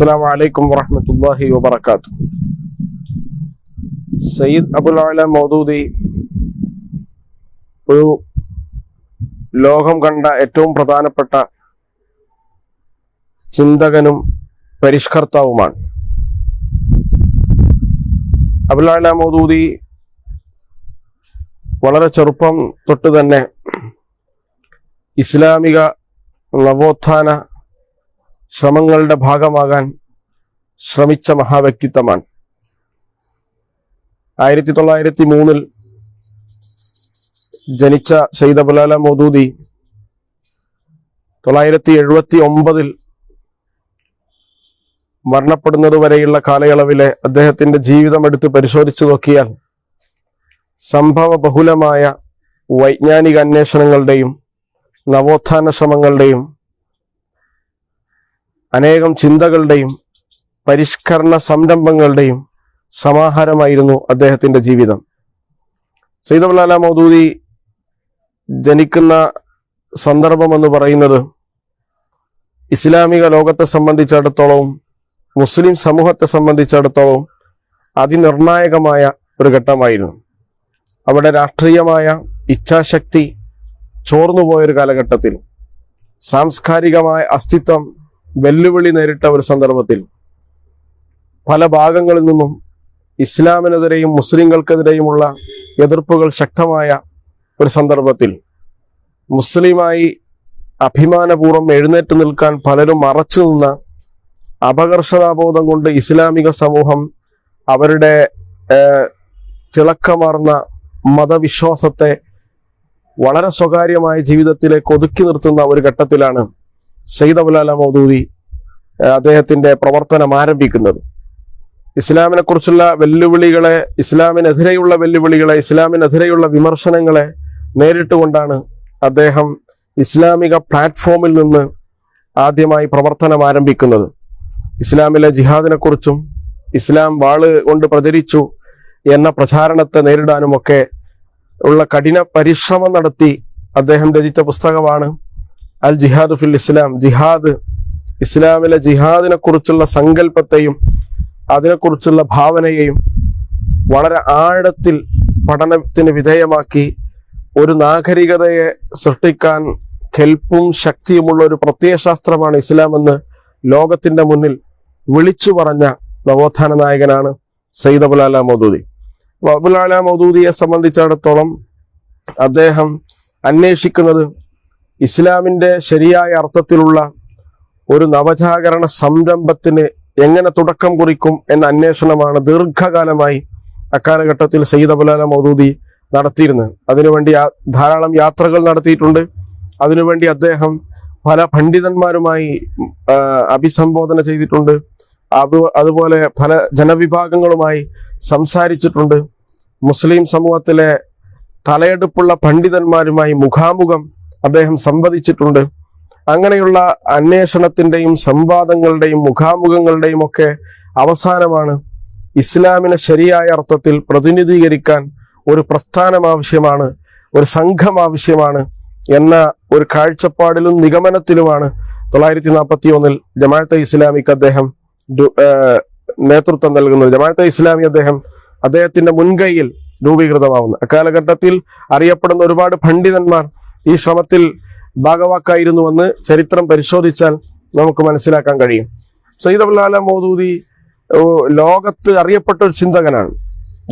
السلام عليكم ورحمة الله وبركاته സയ്യിദ് അബുൽ അല മൗദൂദി ഒരു ലോകം കണ്ട ഏറ്റവും പ്രധാനപ്പെട്ട ചിന്തകനും പരിഷ്കർത്താവുമാണ് അബുൽ അല മൗദൂദി വളരെ ചെറുപ്പം തൊട്ട് തന്നെ ഇസ്ലാമിക നവോത്ഥാന ശ്രമങ്ങളുടെ ഭാഗമാകാൻ ശ്രമിച്ച മഹാവ്യക്തിത്വമാണ്. ആയിരത്തി തൊള്ളായിരത്തി മൂന്നിൽ ജനിച്ച സയ്യിദ് അബുലാല മൗദൂദി തൊള്ളായിരത്തി എഴുപത്തി ഒമ്പതിൽ മരണപ്പെടുന്നത് വരെയുള്ള കാലയളവിലെ അദ്ദേഹത്തിന്റെ ജീവിതം എടുത്ത് പരിശോധിച്ചു നോക്കിയാൽ സംഭവ ബഹുലമായ വൈജ്ഞാനിക അന്വേഷണങ്ങളുടെയും നവോത്ഥാന ശ്രമങ്ങളുടെയും അനേകം ചിന്തകളുടെയും പരിഷ്കരണ സംരംഭങ്ങളുടെയും സമാഹാരമായിരുന്നു അദ്ദേഹത്തിന്റെ ജീവിതം. സൈദബുലാല മൗദൂദി ജനിക്കുന്ന സന്ദർഭം എന്ന് പറയുന്നത് ഇസ്ലാമിക ലോകത്തെ സംബന്ധിച്ചിടത്തോളവും മുസ്ലിം സമൂഹത്തെ സംബന്ധിച്ചിടത്തോളവും അതിനിർണായകമായ ഒരു ഘട്ടമായിരുന്നു. അവിടെ രാഷ്ട്രീയമായ ഇച്ഛാശക്തി ചോർന്നുപോയൊരു കാലഘട്ടത്തിൽ സാംസ്കാരികമായ അസ്തിത്വം വെല്ലുവിളി നേരിട്ട ഒരു സന്ദർഭത്തിൽ പല ഭാഗങ്ങളിൽ നിന്നും ഇസ്ലാമിനെതിരെയും മുസ്ലിങ്ങൾക്കെതിരെയുമുള്ള എതിർപ്പുകൾ ശക്തമായ ഒരു സന്ദർഭത്തിൽ മുസ്ലിമായി അഭിമാനപൂർവം എഴുന്നേറ്റ് നിൽക്കാൻ പലരും മറച്ചു നിന്ന അപകർഷതാബോധം കൊണ്ട് ഇസ്ലാമിക സമൂഹം അവരുടെ തിളക്കമാർന്ന മതവിശ്വാസത്തെ വളരെ സ്വകാര്യമായ ജീവിതത്തിലേക്ക് ഒതുക്കി നിർത്തുന്ന ഒരു ഘട്ടത്തിലാണ് സയ്യിദ് അബുലാല മൗദൂദി അദ്ദേഹത്തിന്റെ പ്രവർത്തനം ആരംഭിക്കുന്നത്. ഇസ്ലാമിനെ കുറിച്ചുള്ള വെല്ലുവിളികളെ ഇസ്ലാമിനെതിരെയുള്ള വെല്ലുവിളികളെ ഇസ്ലാമിനെതിരെയുള്ള വിമർശനങ്ങളെ നേരിട്ടുകൊണ്ടാണ് അദ്ദേഹം ഇസ്ലാമിക പ്ലാറ്റ്ഫോമിൽ നിന്ന് ആദ്യമായി പ്രവർത്തനം ആരംഭിക്കുന്നത്. ഇസ്ലാമിലെ ജിഹാദിനെ കുറിച്ചും ഇസ്ലാം വാൾ കൊണ്ട് പ്രചരിച്ചു എന്ന പ്രചാരണത്തെ നേരിടാനുമൊക്കെ ഉള്ള കഠിന പരിശ്രമം നടത്തി അദ്ദേഹം രചിച്ച പുസ്തകമാണ് അൽ ജിഹാദ് ഫിൽ ഇസ്ലാം. ജിഹാദ് ഇസ്ലാമിലെ ജിഹാദിനെ കുറിച്ചുള്ള സങ്കല്പത്തെയും അതിനെക്കുറിച്ചുള്ള ഭാവനയെയും വളരെ ആഴത്തിൽ പഠനത്തിന് വിധേയമാക്കി ഒരു നാഗരികതയെ സൃഷ്ടിക്കാൻ കെൽപ്പും ശക്തിയുമുള്ള ഒരു പ്രത്യയശാസ്ത്രമാണ് ഇസ്ലാം എന്ന് ലോകത്തിന്റെ മുന്നിൽ വിളിച്ചു പറഞ്ഞ നവോത്ഥാന നായകനാണ് സയ്യിദ് അബുലാല മൗദൂദി. അബുലാല മൗദൂദിയെ സംബന്ധിച്ചിടത്തോളം അദ്ദേഹം അന്വേഷിക്കുന്നത് ഇസ്ലാമിന്റെ ശരിയായ അർത്ഥത്തിലുള്ള ഒരു നവജാഗരണ സംരംഭത്തിന് എങ്ങനെ തുടക്കം കുറിക്കും എന്ന അന്വേഷണമാണ് ദീർഘകാലമായി അക്കാലഘട്ടത്തിൽ സയ്യിദ് അബുലാല മൗദൂദി നടത്തിയിരുന്നത്. അതിനുവേണ്ടി ധാരാളം യാത്രകൾ നടത്തിയിട്ടുണ്ട്. അതിനുവേണ്ടി അദ്ദേഹം പല പണ്ഡിതന്മാരുമായി അഭിസംബോധന ചെയ്തിട്ടുണ്ട്. അത് അതുപോലെ പല ജനവിഭാഗങ്ങളുമായി സംസാരിച്ചിട്ടുണ്ട്. മുസ്ലിം സമൂഹത്തിലെ തലയെടുപ്പുള്ള പണ്ഡിതന്മാരുമായി മുഖാമുഖം അദ്ദേഹം സംവദിച്ചിട്ടുണ്ട്. അങ്ങനെയുള്ള അന്വേഷണത്തിന്റെയും സംവാദങ്ങളുടെയും മുഖാമുഖങ്ങളുടെയും ഒക്കെ അവസാനമാണ് ഇസ്ലാമിനെ ശരിയായ അർത്ഥത്തിൽ പ്രതിനിധീകരിക്കാൻ ഒരു പ്രസ്ഥാനം ആവശ്യമാണ് ഒരു സംഘം ആവശ്യമാണ് എന്ന ഒരു കാഴ്ചപ്പാടിലും നിഗമനത്തിലുമാണ് തൊള്ളായിരത്തി നാൽപ്പത്തി ഒന്നിൽ ജമാഅത്തെ ഇസ്ലാമിക്ക് അദ്ദേഹം നേതൃത്വം നൽകുന്നത്. ജമാഅത്തെ ഇസ്ലാമി അദ്ദേഹം അദ്ദേഹത്തിന്റെ മുൻകൈയിൽ രൂപീകൃതമാവുന്നു. അക്കാലഘട്ടത്തിൽ അറിയപ്പെടുന്ന ഒരുപാട് പണ്ഡിതന്മാർ ഈ ശ്രമത്തിൽ ഭാഗവാക്കായിരുന്നുവെന്ന് ചരിത്രം പരിശോധിച്ചാൽ നമുക്ക് മനസ്സിലാക്കാൻ കഴിയും. സയ്യിദ് അബ്ദുല്ലാല മോദൂദി ലോകത്ത് അറിയപ്പെട്ട ഒരു ചിന്തകനാണ്.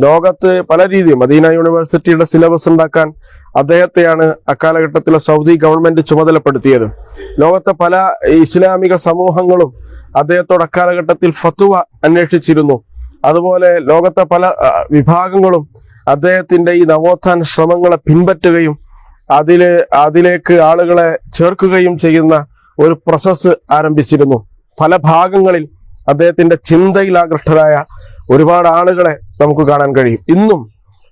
ലോകത്ത് പല രീതിയിൽ മദീന യൂണിവേഴ്സിറ്റിയുടെ സിലബസ് ഉണ്ടാക്കാൻ അദ്ദേഹത്തെയാണ് അക്കാലഘട്ടത്തിലെ സൗദി ഗവൺമെന്റ് ചുമതലപ്പെടുത്തിയത്. ലോകത്തെ പല ഇസ്ലാമിക സമൂഹങ്ങളും അദ്ദേഹത്തോട് അക്കാലഘട്ടത്തിൽ ഫത്തുവ അന്വേഷിച്ചിരുന്നു. അതുപോലെ ലോകത്തെ പല വിഭാഗങ്ങളും അദ്ദേഹത്തിന്റെ ഈ നവോത്ഥാന ശ്രമങ്ങളെ പിൻപറ്റുകയും അതിൽ അതിലേക്ക് ആളുകളെ ചേർക്കുകയും ചെയ്യുന്ന ഒരു പ്രോസസ്സ് ആരംഭിച്ചിരുന്നു. പല ഭാഗങ്ങളിൽ അദ്ദേഹത്തിന്റെ ചിന്തയിൽ ആകൃഷ്ടരായ ഒരുപാട് ആളുകളെ നമുക്ക് കാണാൻ കഴിയും. ഇന്നും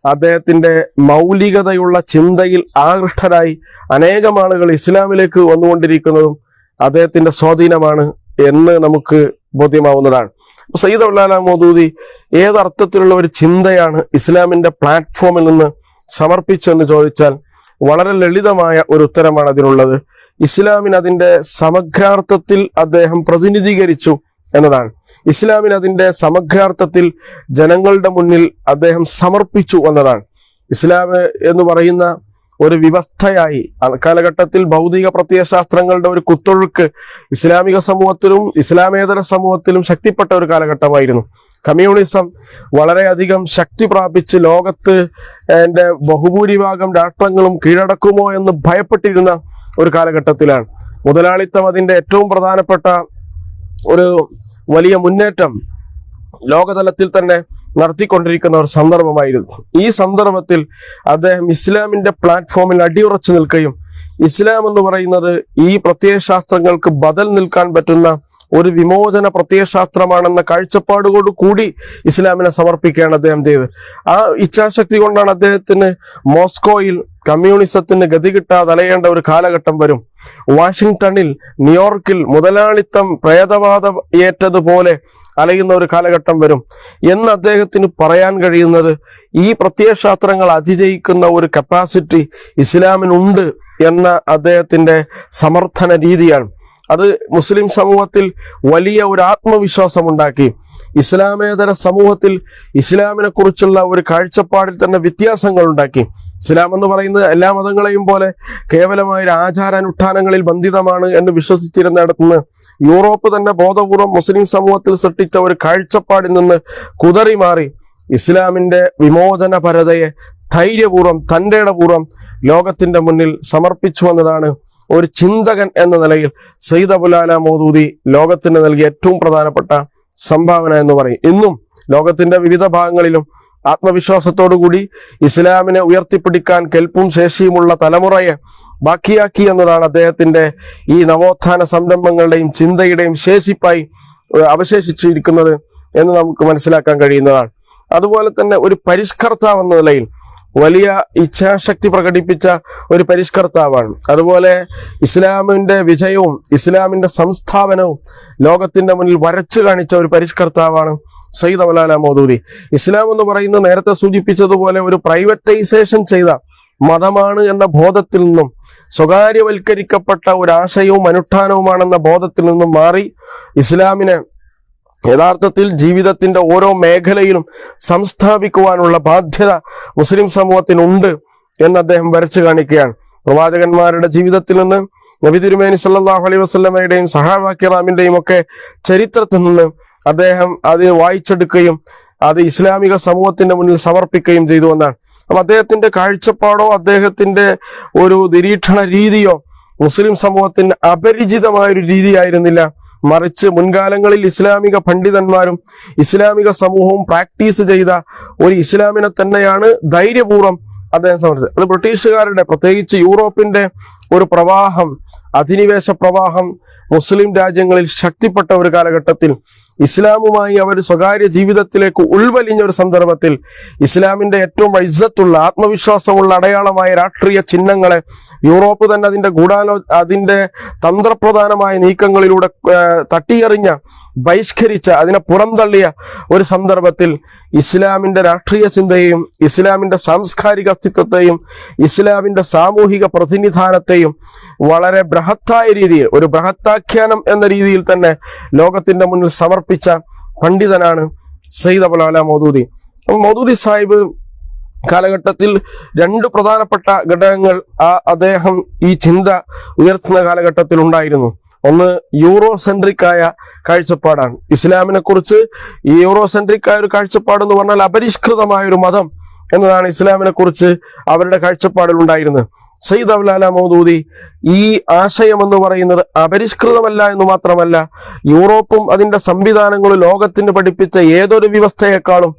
അദ്ദേഹത്തിന്റെ മൗലികതയുള്ള ചിന്തയിൽ ആകൃഷ്ടരായി അനേകം ആളുകൾ ഇസ്ലാമിലേക്ക് വന്നുകൊണ്ടിരിക്കുന്നതും അദ്ദേഹത്തിന്റെ സ്വാധീനമാണ് എന്ന് നമുക്ക് ബോധ്യമാവുന്നതാണ്. സയ്യിദ് അള്ളാല മോദൂദി ഏതർത്ഥത്തിലുള്ള ഒരു ചിന്തയാണ് ഇസ്ലാമിന്റെ പ്ലാറ്റ്ഫോമിൽ നിന്ന് സമർപ്പിച്ചെന്ന് ചോദിച്ചാൽ വളരെ ലളിതമായ ഒരു ഉത്തരമാണ് അതിനുള്ളത്. ഇസ്ലാമിന് അതിന്റെ സമഗ്രാർത്ഥത്തിൽ അദ്ദേഹം പ്രതിനിധീകരിച്ചു എന്നതാണ്. ഇസ്ലാമിന് അതിന്റെ സമഗ്രാർത്ഥത്തിൽ ജനങ്ങളുടെ മുന്നിൽ അദ്ദേഹം സമർപ്പിച്ചു എന്നതാണ്. ഇസ്ലാം എന്ന് പറയുന്ന ഒരു വ്യവസ്ഥയായി കാലഘട്ടത്തിൽ ഭൗതിക പ്രത്യയശാസ്ത്രങ്ങളുടെ ഒരു കുത്തൊഴുക്ക് ഇസ്ലാമിക സമൂഹത്തിലും ഇസ്ലാമേതര സമൂഹത്തിലും ശക്തിപ്പെട്ട ഒരു കാലഘട്ടമായിരുന്നു. കമ്മ്യൂണിസം വളരെയധികം ശക്തി പ്രാപിച്ച് ലോകത്ത് എന്റെ ബഹുഭൂരിഭാഗം രാഷ്ട്രങ്ങളും കീഴടക്കുമോ എന്ന് ഭയപ്പെട്ടിരുന്ന ഒരു കാലഘട്ടത്തിലാണ്. മുതലാളിത്തം അതിന്റെ ഏറ്റവും പ്രധാനപ്പെട്ട ഒരു വലിയ മുന്നേറ്റം ലോകതലത്തിൽ തന്നെ നടത്തിക്കൊണ്ടിരിക്കുന്ന ഒരു സന്ദർഭമായിരുന്നു. ഈ സന്ദർഭത്തിൽ അദ്ദേഹം ഇസ്ലാമിന്റെ പ്ലാറ്റ്ഫോമിൽ അടിയുറച്ചു നിൽക്കുകയും ഇസ്ലാം എന്ന് പറയുന്നത് ഈ പ്രത്യയശാസ്ത്രങ്ങൾക്ക് ബദൽ നിൽക്കാൻ പറ്റുന്ന ഒരു വിമോചന പ്രത്യയശാസ്ത്രമാണെന്ന കാഴ്ചപ്പാടുകൊണ്ട് കൂടി ഇസ്ലാമിനെ സമർപ്പിക്കുകയാണ് അദ്ദേഹം ചെയ്തത്. ആ ഇച്ഛാശക്തി കൊണ്ടാണ് അദ്ദേഹത്തിന് മോസ്കോയിൽ കമ്മ്യൂണിസത്തിന് ഗതി കിട്ടാതെ അലയേണ്ട ഒരു കാലഘട്ടം വരും. വാഷിംഗ്ടണിൽ ന്യൂയോർക്കിൽ മുതലാളിത്തം പ്രേതവാദ ഏറ്റതുപോലെ അലയുന്ന ഒരു കാലഘട്ടം വരും. എന്ന് അദ്ദേഹത്തിന് പറയാൻ കഴിയുന്നത് ഈ പ്രത്യയശാസ്ത്രങ്ങൾ അതിജയിക്കുന്ന ഒരു കപ്പാസിറ്റി ഇസ്ലാമിനുണ്ട് എന്ന അദ്ദേഹത്തിന്റെ സമർത്ഥന രീതിയാണ്. അത് മുസ്ലിം സമൂഹത്തിൽ വലിയ ഒരു ആത്മവിശ്വാസം ഉണ്ടാക്കി ഇസ്ലാമേതര സമൂഹത്തിൽ ഇസ്ലാമിനെ കുറിച്ചുള്ള ഒരു കാഴ്ചപ്പാടിൽ തന്നെ വ്യത്യാസങ്ങൾ ഉണ്ടാക്കി ഇസ്ലാം എന്ന് പറയുന്നത് എല്ലാ മതങ്ങളെയും പോലെ കേവലമായ ആചാരാനുഷ്ഠാനങ്ങളിൽ ബന്ധിതമാണ് എന്ന് വിശ്വസിച്ചിരുന്നിടത്തുനിന്ന് യൂറോപ്പ് തന്നെ ബോധപൂർവം മുസ്ലിം സമൂഹത്തിൽ സൃഷ്ടിച്ച ഒരു കാഴ്ചപ്പാടിൽ നിന്ന് കുതറി മാറി ഇസ്ലാമിന്റെ വിമോചനപരതയെ ധൈര്യപൂർവം തന്റെ പൂർവം ലോകത്തിന്റെ മുന്നിൽ സമർപ്പിച്ചു എന്നതാണ് ഒരു ചിന്തകൻ എന്ന നിലയിൽ സയ്യിദ് അബുലാല മോദൂദി ലോകത്തിന് നൽകിയ ഏറ്റവും പ്രധാനപ്പെട്ട സംഭാവന എന്ന് പറയും. ഇന്നും ലോകത്തിന്റെ വിവിധ ഭാഗങ്ങളിലും ആത്മവിശ്വാസത്തോടുകൂടി ഇസ്ലാമിനെ ഉയർത്തിപ്പിടിക്കാൻ കെൽപ്പും ശേഷിയുമുള്ള തലമുറയെ ബാക്കിയാക്കി എന്നതാണ് അദ്ദേഹത്തിന്റെ ഈ നവോത്ഥാന സംരംഭങ്ങളുടെയും ചിന്തയുടെയും ശേഷിപ്പായി അവശേഷിച്ചിരിക്കുന്നത് എന്ന് നമുക്ക് മനസ്സിലാക്കാൻ കഴിയുന്നതാണ്. അതുപോലെ തന്നെ ഒരു പരിഷ്കർത്താവ് എന്ന നിലയിൽ വലിയ ഇച്ഛാശക്തി പ്രകടിപ്പിച്ച ഒരു പരിഷ്കർത്താവാണ്. അതുപോലെ ഇസ്ലാമിന്റെ വിജയവും ഇസ്ലാമിന്റെ സംസ്ഥാപനവും ലോകത്തിന്റെ മുന്നിൽ വരച്ചു കാണിച്ച ഒരു പരിഷ്കർത്താവാണ് സയ്യിദ് അമലാല മോദൂദി. ഇസ്ലാം എന്ന് പറയുന്നത് നേരത്തെ സൂചിപ്പിച്ചതുപോലെ ഒരു പ്രൈവറ്റൈസേഷൻ ചെയ്ത മതമാണ് എന്ന ബോധത്തിൽ നിന്നും സ്വകാര്യവൽക്കരിക്കപ്പെട്ട ഒരു ആശയവും അനുഷ്ഠാനവുമാണെന്ന ബോധത്തിൽ നിന്നും മാറി ഇസ്ലാമിനെ യഥാർത്ഥത്തിൽ ജീവിതത്തിന്റെ ഓരോ മേഖലയിലും സംസ്ഥാപിക്കുവാനുള്ള ബാധ്യത മുസ്ലിം സമൂഹത്തിനുണ്ട് എന്ന് അദ്ദേഹം വരച്ചു കാണിക്കുകയാണ്. പ്രവാചകന്മാരുടെ ജീവിതത്തിൽ നിന്ന് നബി തിരുമേനി സല്ലാഹു അലൈഹി വസ്ലമയുടെയും സഹാബാക്കിറാമിന്റെയും ഒക്കെ ചരിത്രത്തിൽ നിന്ന് അദ്ദേഹം അത് വായിച്ചെടുക്കുകയും അത് ഇസ്ലാമിക സമൂഹത്തിന്റെ മുന്നിൽ സമർപ്പിക്കുകയും ചെയ്തു എന്നാണ്. അപ്പൊ അദ്ദേഹത്തിന്റെ കാഴ്ചപ്പാടോ അദ്ദേഹത്തിന്റെ ഒരു നിരീക്ഷണ രീതിയോ മുസ്ലിം സമൂഹത്തിന് അപരിചിതമായ ഒരു രീതിയായിരുന്നില്ല. മറിച്ച് മുൻകാലങ്ങളിൽ ഇസ്ലാമിക പണ്ഡിതന്മാരും ഇസ്ലാമിക സമൂഹവും പ്രാക്ടീസ് ചെയ്ത ഒരു ഇസ്ലാമിനെ തന്നെയാണ് ധൈര്യപൂർവം അദ്ദേഹം സമർത്ഥിച്ചത് അത് ബ്രിട്ടീഷുകാരുടെ പ്രത്യേകിച്ച് യൂറോപ്പിന്റെ ഒരു പ്രവാഹം അധിനിവേശ പ്രവാഹം മുസ്ലിം രാജ്യങ്ങളിൽ ശക്തിപ്പെട്ട ഒരു കാലഘട്ടത്തിൽ ഇസ്ലാമുമായി അവർ സ്വകാര്യ ജീവിതത്തിലേക്ക് ഉൾവലിഞ്ഞ ഒരു സന്ദർഭത്തിൽ ഇസ്ലാമിന്റെ ഏറ്റവും വൈസത്തുള്ള ആത്മവിശ്വാസമുള്ള അടയാളമായ രാഷ്ട്രീയ ചിഹ്നങ്ങളെ യൂറോപ്പ് തന്നെ അതിന്റെ ഗൂഢാലോ അതിന്റെ തന്ത്രപ്രധാനമായ നീക്കങ്ങളിലൂടെ തട്ടിയെറിഞ്ഞ ബഹിഷ്കരിച്ച അതിനെ പുറന്തള്ളിയ ഒരു സന്ദർഭത്തിൽ ഇസ്ലാമിന്റെ രാഷ്ട്രീയ ചിന്തയെയും ഇസ്ലാമിന്റെ സാംസ്കാരിക അസ്തിത്വത്തെയും ഇസ്ലാമിന്റെ സാമൂഹിക പ്രതിനിധാനത്തെയും വളരെ ബൃഹത്തായ രീതിയിൽ ഒരു ബൃഹത്താഖ്യാനം എന്ന രീതിയിൽ തന്നെ ലോകത്തിന്റെ മുന്നിൽ സമർപ്പിച്ച പണ്ഡിതനാണ് സയ്യിദ് അബുലാല മൗദൂദി. മൗദൂദി സാഹിബ് കാലഘട്ടത്തിൽ രണ്ട് പ്രധാനപ്പെട്ട ഘടകങ്ങൾ ആ അദ്ദേഹം ഈ ചിന്ത ഉയർത്തുന്ന കാലഘട്ടത്തിൽ ഉണ്ടായിരുന്നു. ഒന്ന് യൂറോ സെൻട്രിക് ആയ കാഴ്ചപ്പാടാണ്. ഇസ്ലാമിനെ കുറിച്ച് ഈ യൂറോ സെൻട്രിക് ആയ ഒരു കാഴ്ചപ്പാട് എന്ന് പറഞ്ഞാൽ അപരിഷ്കൃതമായ ഒരു മതം എന്നതാണ് ഇസ്ലാമിനെ കുറിച്ച് അവരുടെ കാഴ്ചപ്പാടിൽ ഉണ്ടായിരുന്നത്. സയ്യിദ് അബ്ലാല മൗദൂദി ഈ ആശയം എന്ന് പറയുന്നത് അപരിഷ്കൃതമല്ല എന്ന് മാത്രമല്ല യൂറോപ്പും അതിന്റെ സംവിധാനങ്ങളും ലോകത്തിന് പഠിപ്പിച്ച ഏതൊരു വ്യവസ്ഥയെക്കാളും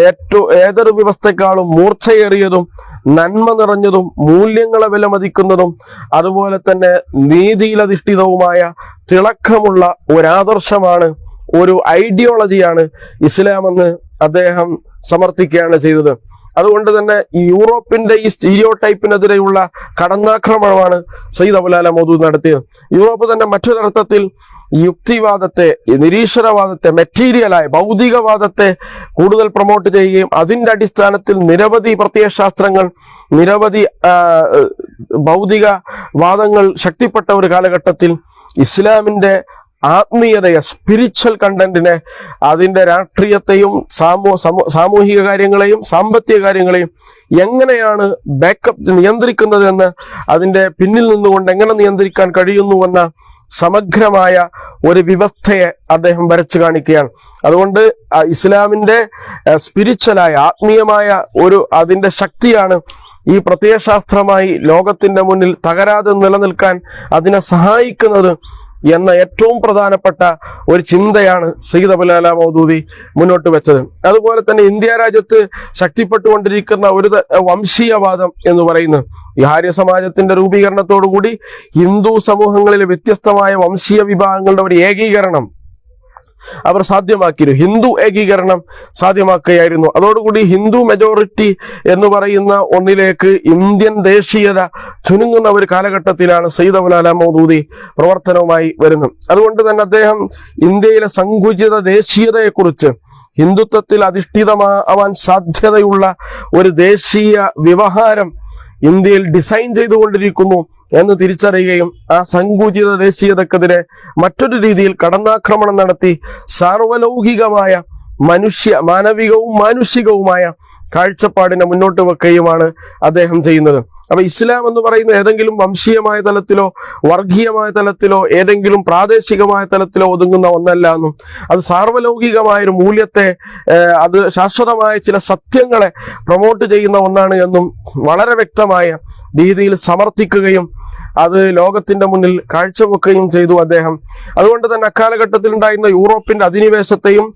ഏറ്റവും ഏതൊരു വ്യവസ്ഥയെക്കാളും മൂർച്ചയേറിയതും നന്മ നിറഞ്ഞതും മൂല്യങ്ങളെ വിലമതിക്കുന്നതും അതുപോലെ തന്നെ നീതിയിലധിഷ്ഠിതവുമായ തിളക്കമുള്ള ഒരാദർശമാണ് ഒരു ഐഡിയോളജിയാണ് ഇസ്ലാമെന്ന് അദ്ദേഹം സമർത്ഥിക്കുകയാണ് ചെയ്തത്. അതുകൊണ്ട് തന്നെ ഈ യൂറോപ്പിന്റെ ഈ സ്റ്റീരിയോ ടൈപ്പിനെതിരെയുള്ള കടന്നാക്രമണമാണ് സയ്യിദ് അബുലാല മോദൂദ് നടത്തിയത്. യൂറോപ്പ് തന്നെ മറ്റൊരർത്ഥത്തിൽ യുക്തിവാദത്തെ നിരീശ്വരവാദത്തെ മെറ്റീരിയലായ ഭൗതികവാദത്തെ കൂടുതൽ പ്രൊമോട്ട് ചെയ്യുകയും അതിന്റെ അടിസ്ഥാനത്തിൽ നിരവധി പ്രത്യയശാസ്ത്രങ്ങൾ നിരവധി ഭൗതിക വാദങ്ങൾ ശക്തിപ്പെട്ട ഒരു കാലഘട്ടത്തിൽ ഇസ്ലാമിന്റെ ആത്മീയതയെ സ്പിരിച്വൽ കണ്ടന്റിനെ അതിന്റെ രാഷ്ട്രീയത്തെയും സാമൂ സാമൂഹിക കാര്യങ്ങളെയും സാമ്പത്തിക കാര്യങ്ങളെയും എങ്ങനെയാണ് ബാക്കപ്പ് നിയന്ത്രിക്കുന്നതെന്ന് അതിന്റെ പിന്നിൽ നിന്നുകൊണ്ട് എങ്ങനെ നിയന്ത്രിക്കാൻ കഴിയുന്നുവെന്ന സമഗ്രമായ ഒരു വ്യവസ്ഥയെ അദ്ദേഹം വരച്ചു കാണിക്കുകയാണ്. അതുകൊണ്ട് ഇസ്ലാമിന്റെ സ്പിരിച്വലായ ആത്മീയമായ ഒരു അതിന്റെ ശക്തിയാണ് ഈ പ്രത്യയശാസ്ത്രമായി ലോകത്തിന്റെ മുന്നിൽ തകരാതെ നിലനിൽക്കാൻ അതിനെ സഹായിക്കുന്നത് എന്ന ഏറ്റവും പ്രധാനപ്പെട്ട ഒരു ചിന്തയാണ് സയ്യിദ് അബുലാല മൗദൂദി മുന്നോട്ട് വെച്ചത്. അതുപോലെ തന്നെ ഇന്ത്യ രാജ്യത്ത് ശക്തിപ്പെട്ടുകൊണ്ടിരിക്കുന്ന ഒരു വംശീയവാദം എന്ന് പറയുന്നത് ഈ ആര്യ സമാജത്തിന്റെ രൂപീകരണത്തോടുകൂടി ഹിന്ദു സമൂഹങ്ങളിലെ വ്യത്യസ്തമായ വംശീയ വിഭാഗങ്ങളുടെ ഒരു ഏകീകരണം അവർ സാധ്യമാക്കിയിരുന്നു. ഹിന്ദു ഏകീകരണം സാധ്യമാക്കുകയായിരുന്നു. അതോടുകൂടി ഹിന്ദു മെജോറിറ്റി എന്ന് പറയുന്ന ഒന്നിലേക്ക് ഇന്ത്യൻ ദേശീയത ചുരുങ്ങുന്ന ഒരു കാലഘട്ടത്തിലാണ് സയ്യിദ് മൗദൂദി പ്രവർത്തനവുമായി വരുന്നത്. അതുകൊണ്ട് തന്നെ അദ്ദേഹം ഇന്ത്യയിലെ സങ്കുചിത ദേശീയതയെക്കുറിച്ച് ഹിന്ദുത്വത്തിൽ അധിഷ്ഠിതമാവാൻ സാധ്യതയുള്ള ഒരു ദേശീയ വ്യവഹാരം ഇന്ത്യയിൽ ഡിസൈൻ ചെയ്തുകൊണ്ടിരിക്കുന്നു എന്ന് തിരിച്ചറിയുകയും ആ സങ്കുചിത ദേശീയതക്കെതിരെ മറ്റൊരു രീതിയിൽ കടന്നാക്രമണം നടത്തി സാർവലൗകികമായ മനുഷ്യ മാനവികവും മാനുഷികവുമായ കാഴ്ചപ്പാടിനെ മുന്നോട്ട് വെക്കുകയുമാണ് അദ്ദേഹം ചെയ്യുന്നത്. അപ്പൊ ഇസ്ലാം എന്ന് പറയുന്ന ഏതെങ്കിലും വംശീയമായ തലത്തിലോ വർഗീയമായ തലത്തിലോ ഏതെങ്കിലും പ്രാദേശികമായ തലത്തിലോ ഒതുങ്ങുന്ന ഒന്നല്ല എന്നും അത് സാർവലൗകികമായ ഒരു മൂല്യത്തെ അത് ശാശ്വതമായ ചില സത്യങ്ങളെ പ്രൊമോട്ട് ചെയ്യുന്ന ഒന്നാണ് എന്നും വളരെ വ്യക്തമായ രീതിയിൽ സമർത്ഥിക്കുകയും അത് ലോകത്തിന്റെ മുന്നിൽ കാഴ്ചവെക്കുകയും ചെയ്തു അദ്ദേഹം. അതുകൊണ്ട് തന്നെ അക്കാലഘട്ടത്തിൽ ഉണ്ടായിരുന്ന യൂറോപ്പിന്റെ അധിനിവേശത്തെയും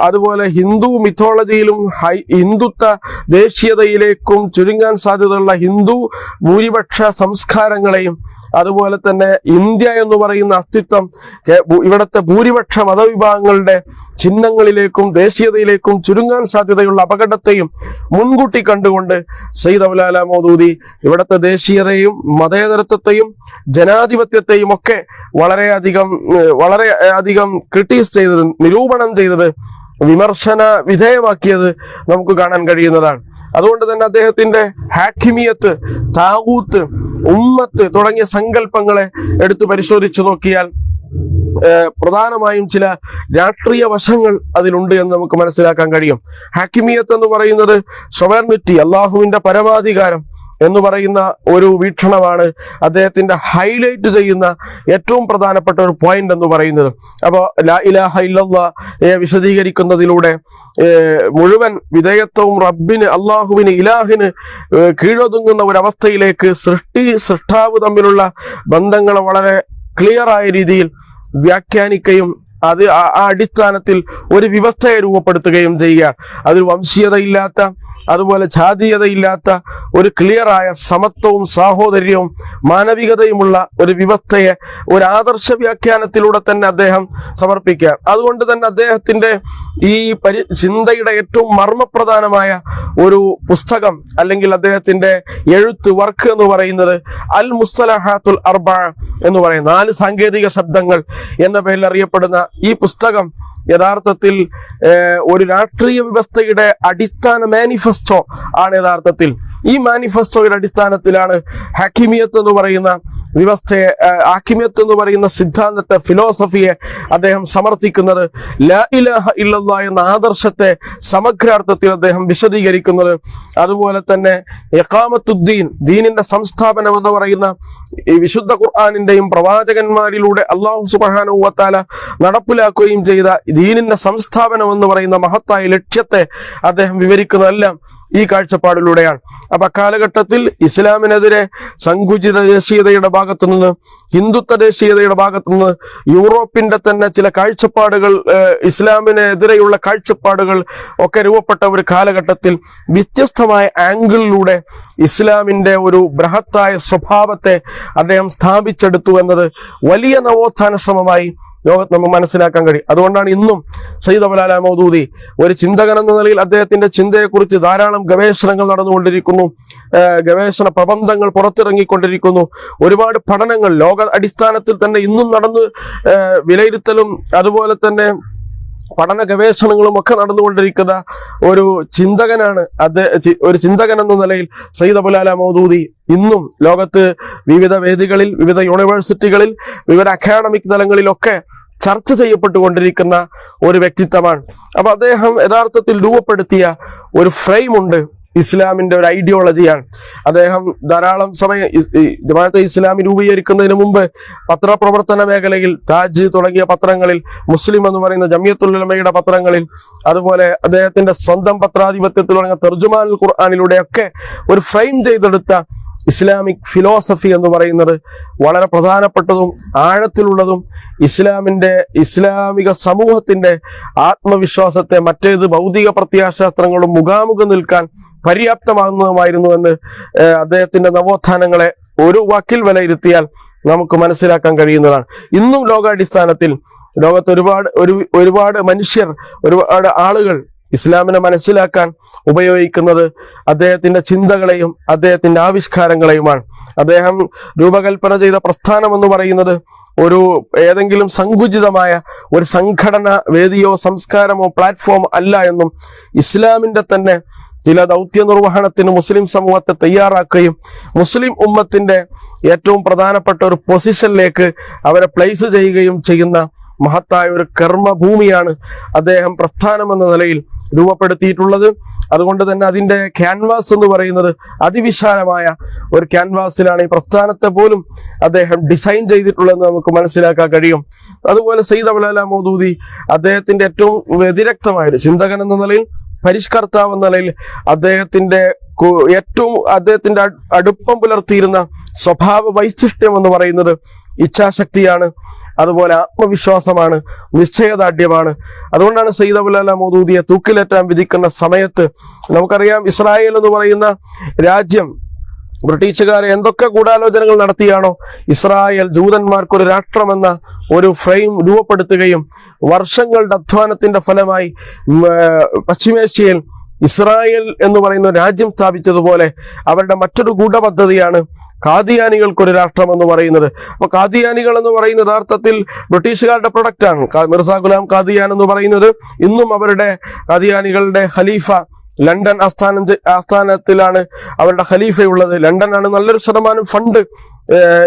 അതുപോലെ ഹിന്ദു മിഥോളജിയിലും ഹിന്ദുത്വ ദേശീയതയിലേക്കും ചുരുങ്ങാൻ സാധ്യതയുള്ള ഹിന്ദു ഭൂരിപക്ഷ സംസ്കാരങ്ങളെയും അതുപോലെ തന്നെ ഇന്ത്യ എന്ന് പറയുന്ന അസ്തിത്വം ഇവിടുത്തെ ഭൂരിപക്ഷ മതവിഭാഗങ്ങളുടെ ചിഹ്നങ്ങളിലേക്കും ദേശീയതയിലേക്കും ചുരുങ്ങാൻ സാധ്യതയുള്ള അപകടത്തെയും മുൻകൂട്ടി കണ്ടുകൊണ്ട് സയ്യിദ് അബുലാല മോദൂദി ഇവിടുത്തെ ദേശീയതയും മതേതരത്വത്തെയും ജനാധിപത്യത്തെയും ഒക്കെ വളരെയധികം വളരെ അധികം ക്രിട്ടീസ് ചെയ്തത് നിരൂപണം ചെയ്തത് വിമർശന വിധേയമാക്കിയത് നമുക്ക് കാണാൻ കഴിയുന്നതാണ്. അതുകൊണ്ട് തന്നെ അദ്ദേഹത്തിന്റെ ഹാക്കിമിയത്ത് താവൂത്ത് ഉമ്മത്ത് തുടങ്ങിയ സങ്കല്പങ്ങളെ എടുത്തു പരിശോധിച്ചു നോക്കിയാൽ പ്രധാനമായും ചില രാഷ്ട്രീയ വശങ്ങൾ അതിലുണ്ട് എന്ന് നമുക്ക് മനസ്സിലാക്കാൻ കഴിയും. ഹാക്കിമിയത്ത് എന്ന് പറയുന്നത് സൊവർണിറ്റി അള്ളാഹുവിന്റെ പരമാധികാരം. എന്ന് പറയുന്ന ഒരു വീക്ഷണമാണ് അദ്ദേഹത്തിന്റെ ഹൈലൈറ്റ് ചെയ്യുന്ന ഏറ്റവും പ്രധാനപ്പെട്ട ഒരു പോയിന്റ് എന്ന് പറയുന്നത്. അപ്പോൾ ലാ ഇലാഹ വിശദീകരിക്കുന്നതിലൂടെ മുഴുവൻ വിധേയത്വവും റബ്ബിന് അള്ളാഹുവിന് ഇലാഹിന് കീഴൊതുങ്ങുന്ന ഒരവസ്ഥയിലേക്ക് സൃഷ്ടി സൃഷ്ടാവ് തമ്മിലുള്ള ബന്ധങ്ങൾ വളരെ ക്ലിയർ ആയ രീതിയിൽ വ്യാഖ്യാനിക്കുകയും അത് ആ അടിസ്ഥാനത്തിൽ ഒരു വ്യവസ്ഥയെ രൂപപ്പെടുത്തുകയും ചെയ്യുക. അതിൽ വംശീയതയില്ലാത്ത അതുപോലെ ജാതീയതയില്ലാത്ത ഒരു ക്ലിയറായ സമത്വവും സാഹോദര്യവും മാനവികതയുമുള്ള ഒരു വ്യവസ്ഥയെ ഒരു ആദർശ വ്യാഖ്യാനത്തിലൂടെ തന്നെ അദ്ദേഹം സമർപ്പിക്കുകയാണ്. അതുകൊണ്ട് തന്നെ അദ്ദേഹത്തിന്റെ ഈ പരി ചിന്തയുടെ ഏറ്റവും മർമ്മപ്രധാനമായ ഒരു പുസ്തകം അല്ലെങ്കിൽ അദ്ദേഹത്തിന്റെ എഴുത്ത് വർക്ക് എന്ന് പറയുന്നത് അൽ മുസ്തലഹാത്തുൽ അർബ എന്ന് പറയുന്ന നാല് സാങ്കേതിക ശബ്ദങ്ങൾ എന്ന പേരിൽ അറിയപ്പെടുന്ന ഈ പുസ്തകം യഥാർത്ഥത്തിൽ ഒരു രാഷ്ട്രീയ വ്യവസ്ഥയുടെ അടിസ്ഥാന മാനിഫെസ്റ്റോ ആണ് യഥാർത്ഥത്തിൽ. ഈ മാനിഫെസ്റ്റോയുടെ അടിസ്ഥാനത്തിലാണ് ഹക്കിമിയത്ത് എന്ന് പറയുന്ന വ്യവസ്ഥയെ ഹാക്കിമിയത്ത് എന്ന് പറയുന്ന സിദ്ധാന്തത്തെ ഫിലോസഫിയെ അദ്ദേഹം സമർത്ഥിക്കുന്നത്. ലാ ഇലാഹ എന്ന ആദർശത്തെ സമഗ്രാർത്ഥത്തിൽ അദ്ദേഹം വിശദീകരിക്കുന്നത്. അതുപോലെ തന്നെ യക്കാമത്തുദ്ദീൻ ദീനിന്റെ സംസ്ഥാപനം എന്ന് പറയുന്ന ഈ വിശുദ്ധ ഖുർആാനിന്റെയും പ്രവാചകന്മാരിലൂടെ അള്ളാഹു സുബാനുവത്താല നടപ്പിലാക്കുകയും ചെയ്ത ദീനിന്റെ സംസ്ഥാപനം എന്ന് പറയുന്ന മഹത്തായ ലക്ഷ്യത്തെ അദ്ദേഹം വിവരിക്കുന്നതെല്ലാം ഈ കാഴ്ചപ്പാടിലൂടെയാണ്. അപ്പൊ അക്കാലഘട്ടത്തിൽ ഇസ്ലാമിനെതിരെ സങ്കുചിത ദേശീയതയുടെ ഭാഗത്തു നിന്ന് ഹിന്ദുത്വ ദേശീയതയുടെ ഭാഗത്തു നിന്ന് യൂറോപ്പിന്റെ തന്നെ ചില കാഴ്ചപ്പാടുകൾ ഇസ്ലാമിനെതിരെയുള്ള കാഴ്ചപ്പാടുകൾ ഒക്കെ രൂപപ്പെട്ട ഒരു കാലഘട്ടത്തിൽ വ്യത്യസ്തമായ ആംഗിളിലൂടെ ഇസ്ലാമിന്റെ ഒരു ബൃഹത്തായ സ്വഭാവത്തെ അദ്ദേഹം സ്ഥാപിച്ചെടുത്തു എന്നത് വലിയ നവോത്ഥാന ശ്രമമായി ലോകത്ത് നമുക്ക് മനസ്സിലാക്കാൻ കഴിയും. അതുകൊണ്ടാണ് ഇന്നും സയ്യിദ് അബുലാല മൗദൂദി ഒരു ചിന്തകൻ എന്ന നിലയിൽ അദ്ദേഹത്തിന്റെ ചിന്തയെക്കുറിച്ച് ധാരാളം ഗവേഷണങ്ങൾ നടന്നുകൊണ്ടിരിക്കുന്നു. ഗവേഷണ പ്രബന്ധങ്ങൾ പുറത്തിറങ്ങിക്കൊണ്ടിരിക്കുന്നു. ഒരുപാട് പഠനങ്ങൾ ലോക അടിസ്ഥാനത്തിൽ തന്നെ ഇന്നും നടന്ന് വിലയിരുത്തലും അതുപോലെ തന്നെ പഠന ഗവേഷണങ്ങളും ഒക്കെ നടന്നുകൊണ്ടിരിക്കുന്ന ഒരു ചിന്തകനാണ് അദ്ദേഹം ഒരു ചിന്തകൻ എന്ന നിലയിൽ സയ്യിദ് അബുലാല മൗദൂദി ഇന്നും ലോകത്ത് വിവിധ വേദികളിൽ വിവിധ യൂണിവേഴ്സിറ്റികളിൽ വിവിധ അക്കാഡമിക് തലങ്ങളിലൊക്കെ ചർച്ച ചെയ്യപ്പെട്ടുകൊണ്ടിരിക്കുന്ന ഒരു വ്യക്തിത്വമാണ്. അപ്പൊ അദ്ദേഹം യഥാർത്ഥത്തിൽ രൂപപ്പെടുത്തിയ ഒരു ഫ്രെയിം ഉണ്ട് ഇസ്ലാമിന്റെ ഒരു ഐഡിയോളജിയാണ് അദ്ദേഹം ധാരാളം സമയം ജമാഅത്തെ ഇസ്ലാമി രൂപീകരിക്കുന്നതിന് മുമ്പ് പത്രപ്രവർത്തന മേഖലയിൽ താജ് തുടങ്ങിയ പത്രങ്ങളിൽ മുസ്ലിം എന്ന് പറയുന്ന ജമിയത്തുലമയുടെ പത്രങ്ങളിൽ അതുപോലെ അദ്ദേഹത്തിന്റെ സ്വന്തം പത്രാധിപത്യത്തിൽ തുടങ്ങിയ തെർജുമാൻ ഖുർആാനിലൂടെയൊക്കെ ഒരു ഫ്രെയിം ചെയ്തെടുത്ത ഇസ്ലാമിക് ഫിലോസഫി എന്ന് പറയുന്നത് വളരെ പ്രധാനപ്പെട്ടതും ആഴത്തിലുള്ളതും ഇസ്ലാമിന്റെ ഇസ്ലാമിക സമൂഹത്തിന്റെ ആത്മവിശ്വാസത്തെ മറ്റേത് ഭൗതിക പ്രത്യാശാസ്ത്രങ്ങളും മുഖാമുഖം നിൽക്കാൻ പര്യാപ്തമാകുന്നതുമായിരുന്നു എന്ന് അദ്ദേഹത്തിന്റെ നവോത്ഥാനങ്ങളെ ഒരു വാക്കിൽ വിലയിരുത്തിയാൽ നമുക്ക് മനസ്സിലാക്കാൻ കഴിയുന്നതാണ്. ഇന്നും ലോകാടിസ്ഥാനത്തിൽ ലോകത്ത് ഒരുപാട് ഒരു ഒരുപാട് മനുഷ്യർ ഒരുപാട് ആളുകൾ ഇസ്ലാമിനെ മനസ്സിലാക്കാൻ ഉപയോഗിക്കുന്നത് അദ്ദേഹത്തിന്റെ ചിന്തകളെയും അദ്ദേഹത്തിന്റെ ആവിഷ്കാരങ്ങളെയുമാണ്. അദ്ദേഹം രൂപകൽപ്പന ചെയ്ത പ്രസ്ഥാനം എന്ന് പറയുന്നത് ഒരു ഏതെങ്കിലും സങ്കുചിതമായ ഒരു സംഘടന വേദിയോ സംസ്കാരമോ പ്ലാറ്റ്ഫോം അല്ല എന്നും ഇസ്ലാമിന്റെ തന്നെ ചില ദൗത്യ നിർവഹണത്തിന് മുസ്ലിം സമൂഹത്തെ തയ്യാറാക്കുകയും മുസ്ലിം ഉമ്മത്തിന്റെ ഏറ്റവും പ്രധാനപ്പെട്ട ഒരു പൊസിഷനിലേക്ക് അവരെ പ്ലേസ് ചെയ്യുകയും ചെയ്യുന്ന മഹത്തായ ഒരു കർമ്മഭൂമിയാണ് അദ്ദേഹം പ്രസ്ഥാനം എന്ന നിലയിൽ രൂപപ്പെടുത്തിയിട്ടുള്ളത്. അതുകൊണ്ട് തന്നെ അതിന്റെ ക്യാൻവാസ് എന്ന് പറയുന്നത് അതിവിശാലമായ ഒരു ക്യാൻവാസിലാണ് ഈ പ്രസ്ഥാനത്തെ പോലും അദ്ദേഹം ഡിസൈൻ ചെയ്തിട്ടുള്ളതെന്ന് നമുക്ക് മനസ്സിലാക്കാൻ കഴിയും. അതുപോലെ സയ്യിദ് അബുലാല മോദൂദി അദ്ദേഹത്തിന്റെ ഏറ്റവും വ്യതിരക്തമായ ഒരു ചിന്തകൻ എന്ന നിലയിൽ പരിഷ്കർത്താവ് എന്ന നിലയിൽ അദ്ദേഹത്തിന്റെ ഏറ്റവും അദ്ദേഹത്തിന്റെ അടുപ്പം പുലർത്തിയിരുന്ന സ്വഭാവ വൈശിഷ്ട്യം എന്ന് പറയുന്നത് ഇച്ഛാശക്തിയാണ്. അതുപോലെ ആത്മവിശ്വാസമാണ് നിശ്ചയദാർഢ്യമാണ്. അതുകൊണ്ടാണ് സയ്യിദ് അബുലാല മൗദൂദിയെ തൂക്കിലേറ്റാൻ വിധിക്കുന്ന സമയത്ത് നമുക്കറിയാം ഇസ്രായേൽ എന്ന് പറയുന്ന രാജ്യം ബ്രിട്ടീഷുകാർ എന്തൊക്കെ ഗൂഢാലോചനകൾ നടത്തിയാണോ ഇസ്രായേൽ ജൂതന്മാർക്കൊരു രാഷ്ട്രമെന്ന ഒരു ഫ്രെയിം രൂപപ്പെടുത്തുകയും വർഷങ്ങളുടെ അധ്വാനത്തിന്റെ ഫലമായി പശ്ചിമേഷ്യയിൽ ഇസ്രായേൽ എന്ന് പറയുന്ന രാജ്യം സ്ഥാപിച്ചതുപോലെ അവരുടെ മറ്റൊരു ഗൂഢപദ്ധതിയാണ് കാദിയാനികൾക്കൊരു രാഷ്ട്രം എന്ന് പറയുന്നത്. അപ്പൊ കാദിയാനികൾ എന്ന് പറയുന്ന യഥാർത്ഥത്തിൽ ബ്രിട്ടീഷുകാരുടെ പ്രൊഡക്റ്റാണ് മിർസ ഗുലാം കാദിയാൻ എന്ന് പറയുന്നത് ഇന്നും അവരുടെ കാദിയാനികളുടെ ഖലീഫ ലണ്ടൻ ആസ്ഥാനം ആസ്ഥാനത്തിലാണ് അവരുടെ ഖലീഫയുള്ളത്. ലണ്ടനാണ് നല്ലൊരു ശതമാനം ഫണ്ട്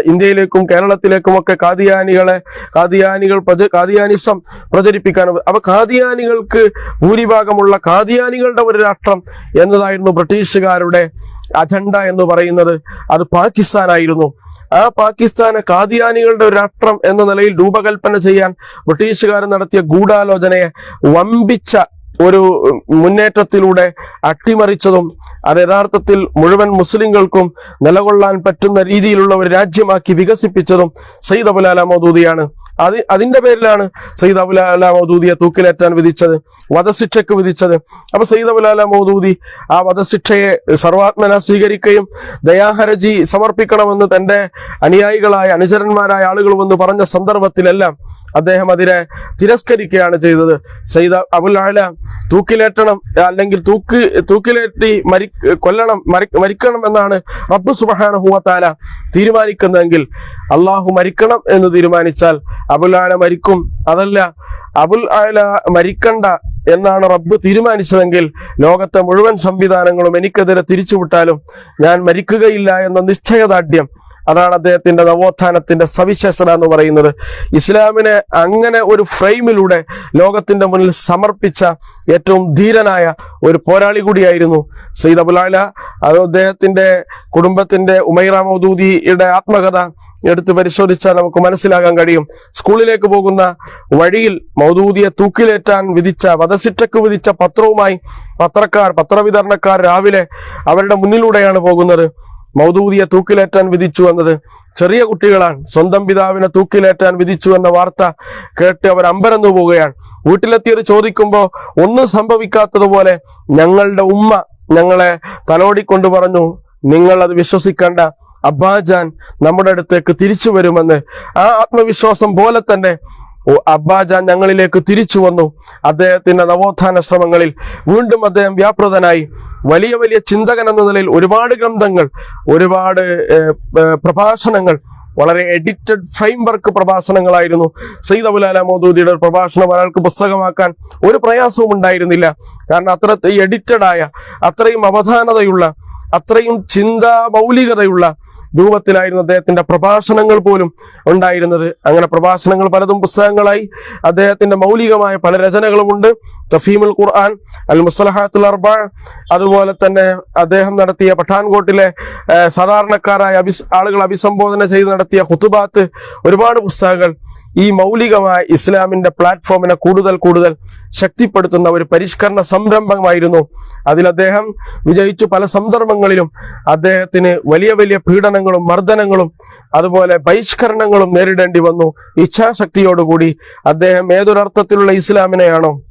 ഇന്ത്യയിലേക്കും കേരളത്തിലേക്കും ഒക്കെ കാദിയാനികളെ കാദിയാനികൾ കാദിയാനിസം പ്രചരിപ്പിക്കാൻ അപ്പൊ കാദിയാനികൾക്ക് ഭൂരിഭാഗമുള്ള കാദിയാനികളുടെ ഒരു രാഷ്ട്രം എന്നതായിരുന്നു ബ്രിട്ടീഷുകാരുടെ അജണ്ട എന്ന് പറയുന്നത്. അത് പാകിസ്ഥാനായിരുന്നു. ആ പാകിസ്ഥാന് കാദിയാനികളുടെ ഒരു രാഷ്ട്രം എന്ന നിലയിൽ രൂപകൽപ്പന ചെയ്യാൻ ബ്രിട്ടീഷുകാർ നടത്തിയ ഗൂഢാലോചനയെ വമ്പിച്ച ഒരു മുന്നേറ്റത്തിലൂടെ അട്ടിമറിച്ചതും അത് യഥാർത്ഥത്തിൽ മുഴുവൻ മുസ്ലിങ്ങൾക്കും നിലകൊള്ളാൻ പറ്റുന്ന രീതിയിലുള്ള ഒരു രാജ്യമാക്കി വികസിപ്പിച്ചതും സയ്യിദ് അബുലാല മൗദൂദിയാണ്. അത് അതിന്റെ പേരിലാണ് സയ്യിദ് അബുലാല മൗദൂദിയെ തൂക്കിലേറ്റാൻ വിധിച്ചത് വധശിക്ഷയ്ക്ക് വിധിച്ചത്. അപ്പൊ സയ്യിദ് അബുലാല മൗദൂദി ആ വധശിക്ഷയെ സർവാത്മന സ്വീകരിക്കുകയും ദയാഹരജി സമർപ്പിക്കണമെന്ന് തന്റെ അനുയായികളായ അനുചരന്മാരായ ആളുകൾ വന്ന് പറഞ്ഞ സന്ദർഭത്തിലെല്ലാം അദ്ദേഹം അതിനെ തിരസ്കരിക്കുകയാണ് ചെയ്തത്. സയ്യിദ് അബുൽ തൂക്കിലേറ്റണം അല്ലെങ്കിൽ തൂക്ക് തൂക്കിലേറ്റി മരി കൊല്ലണം മരി- മരിക്കണം എന്നാണ് റബ്ബ് സുബഹാനഹുവത്താല തീരുമാനിക്കുന്നതെങ്കിൽ അള്ളാഹു മരിക്കണം എന്ന് തീരുമാനിച്ചാൽ അബുൽ ആല മരിക്കും. അതല്ല അബുൽ ആല മരിക്കണ്ട എന്നാണ് റബ്ബ് തീരുമാനിച്ചതെങ്കിൽ ലോകത്തെ മുഴുവൻ സംവിധാനങ്ങളും എനിക്കെതിരെ തിരിച്ചുവിട്ടാലും ഞാൻ മരിക്കുകയില്ല എന്ന നിശ്ചയദാർഢ്യം അതാണ് അദ്ദേഹത്തിന്റെ നവോത്ഥാനത്തിന്റെ സവിശേഷത എന്ന് പറയുന്നത്. ഇസ്ലാമിനെ അങ്ങനെ ഒരു ഫ്രെയിമിലൂടെ ലോകത്തിന്റെ മുന്നിൽ സമർപ്പിച്ച ഏറ്റവും ധീരനായ ഒരു പോരാളി കൂടിയായിരുന്നു സയ്യിദ് അബുലാല അത് അദ്ദേഹത്തിന്റെ കുടുംബത്തിന്റെ ഉമൈറ മൗദൂദിയുടെ ആത്മകഥ എടുത്ത് പരിശോധിച്ചാൽ നമുക്ക് മനസ്സിലാകാൻ കഴിയും. സ്കൂളിലേക്ക് പോകുന്ന വഴിയിൽ മൗദൂദിയെ തൂക്കിലേറ്റാൻ വിധിച്ച വധശിക്ഷക്ക് വിധിച്ച പത്രവുമായി പത്രക്കാർ പത്രവിതരണക്കാർ രാവിലെ അവരുടെ മുന്നിലൂടെയാണ് പോകുന്നത്. മൗദൂദിയെ തൂക്കിലേറ്റാൻ വിധിച്ചു എന്നത് ചെറിയ കുട്ടികളാണ്. സ്വന്തം പിതാവിനെ തൂക്കിലേറ്റാൻ വിധിച്ചു എന്ന വാർത്ത കേട്ട് അവർ അമ്പരന്നു പോവുകയാണ്. വീട്ടിലെത്തിയത് ചോദിക്കുമ്പോൾ ഒന്നും സംഭവിക്കാത്തതുപോലെ ഞങ്ങളുടെ ഉമ്മ ഞങ്ങളെ തലോടിക്കൊണ്ട് പറഞ്ഞു നിങ്ങൾ അത് വിശ്വസിക്കേണ്ട അബ്ബാജാൻ നമ്മുടെ അടുത്തേക്ക് തിരിച്ചു വരുമെന്ന്. ആ ആത്മവിശ്വാസം പോലെ തന്നെ അബ്ബാജാൻ ഞങ്ങളിലേക്ക് തിരിച്ചു വന്നു. അദ്ദേഹത്തിന്റെ നവോത്ഥാന ശ്രമങ്ങളിൽ വീണ്ടും അദ്ദേഹം വ്യാപൃതനായി. വലിയ വലിയ ചിന്തകൻ എന്ന നിലയിൽ ഒരുപാട് ഗ്രന്ഥങ്ങൾ ഒരുപാട് പ്രഭാഷണങ്ങൾ വളരെ എഡിറ്റഡ് ഫ്രെയിം വർക്ക് പ്രഭാഷണങ്ങളായിരുന്നു. സയ്യിദ് അബുലാല മോദൂദിയുടെ പ്രഭാഷണം ഒരാൾക്ക് പുസ്തകമാക്കാൻ ഒരു പ്രയാസവും ഉണ്ടായിരുന്നില്ല. കാരണം അത്ര എഡിറ്റഡായ അത്രയും അവധാനതയുള്ള അത്രയും ചിന്താ മൗലികതയുള്ള രൂപത്തിലായിരുന്നു അദ്ദേഹത്തിന്റെ പ്രഭാഷണങ്ങൾ പോലും ഉണ്ടായിരുന്നത്. അങ്ങനെ പ്രഭാഷണങ്ങൾ പലതും പുസ്തകങ്ങളായി അദ്ദേഹത്തിന്റെ മൗലികമായ പല രചനകളുമുണ്ട് തഫീമുൽ ഖുർആൻ അൽ മുസ്ലഹാത്തുൽ അർബ അതുപോലെ തന്നെ അദ്ദേഹം നടത്തിയ പഠാൻകോട്ടിലെ സാധാരണക്കാരായ അഭിസ് ആളുകൾ അഭിസംബോധന ചെയ്ത് നടത്തിയ ഹുത്തുബാത്ത് ഒരുപാട് പുസ്തകങ്ങൾ ഈ മൗലികമായ ഇസ്ലാമിന്റെ പ്ലാറ്റ്ഫോമിനെ കൂടുതൽ കൂടുതൽ ശക്തിപ്പെടുത്തുന്ന ഒരു പരിഷ്കരണ സംരംഭമായിരുന്നു. അതിൽ അദ്ദേഹം വിജയിച്ചു. പല സന്ദർഭങ്ങളിലും അദ്ദേഹത്തിന് വലിയ വലിയ പീഡനങ്ങളും മർദ്ദനങ്ങളും അതുപോലെ ബഹിഷ്കരണങ്ങളും നേരിടേണ്ടി വന്നു. ഇച്ഛാശക്തിയോടുകൂടി അദ്ദേഹം ഏതൊരർത്ഥത്തിലുള്ള ഇസ്ലാമിനെയാണോ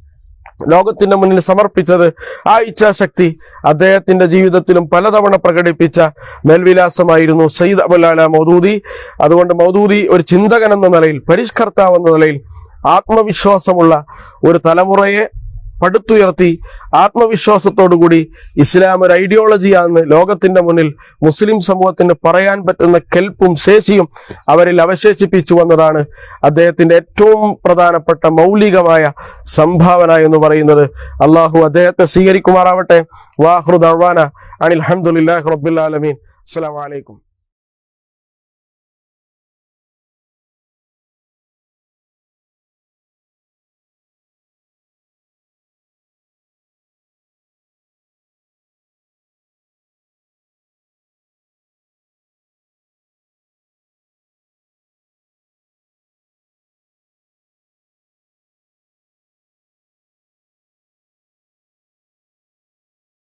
ലോകത്തിന്റെ മുന്നിൽ സമർപ്പിച്ചത് ആ ഇച്ഛാശക്തി അദ്ദേഹത്തിന്റെ ജീവിതത്തിലും പലതവണ പ്രകടിപ്പിച്ച മേൽവിലാസമായിരുന്നു സയ്യിദ് അബുലാല മൗദൂദി. അതുകൊണ്ട് മൗദൂദി ഒരു ചിന്തകൻ എന്ന നിലയിൽ പരിഷ്കർത്താവ് എന്ന നിലയിൽ ആത്മവിശ്വാസമുള്ള ഒരു തലമുറയെ പടുത്തുയർത്തി ആത്മവിശ്വാസത്തോടുകൂടി ഇസ്ലാം ഒരു ഐഡിയോളജിയാണെന്ന് ലോകത്തിന്റെ മുന്നിൽ മുസ്ലിം സമൂഹത്തിന് പറയാൻ പറ്റുന്ന കെൽപ്പും ശേഷിയും അവരിൽ അവശേഷിപ്പിച്ചു വന്നതാണ് അദ്ദേഹത്തിന്റെ ഏറ്റവും പ്രധാനപ്പെട്ട മൗലികമായ സംഭാവന എന്ന് പറയുന്നത്. അള്ളാഹു അദ്ദേഹത്തെ സ്വീകരിക്കുമാറാവട്ടെ. വാഹൃദ് അനിൽ അഹമ്മദുല്ലാഹ് റബ്ബിൽ ആലമീൻ. അസ്സലാമു അലൈക്കും.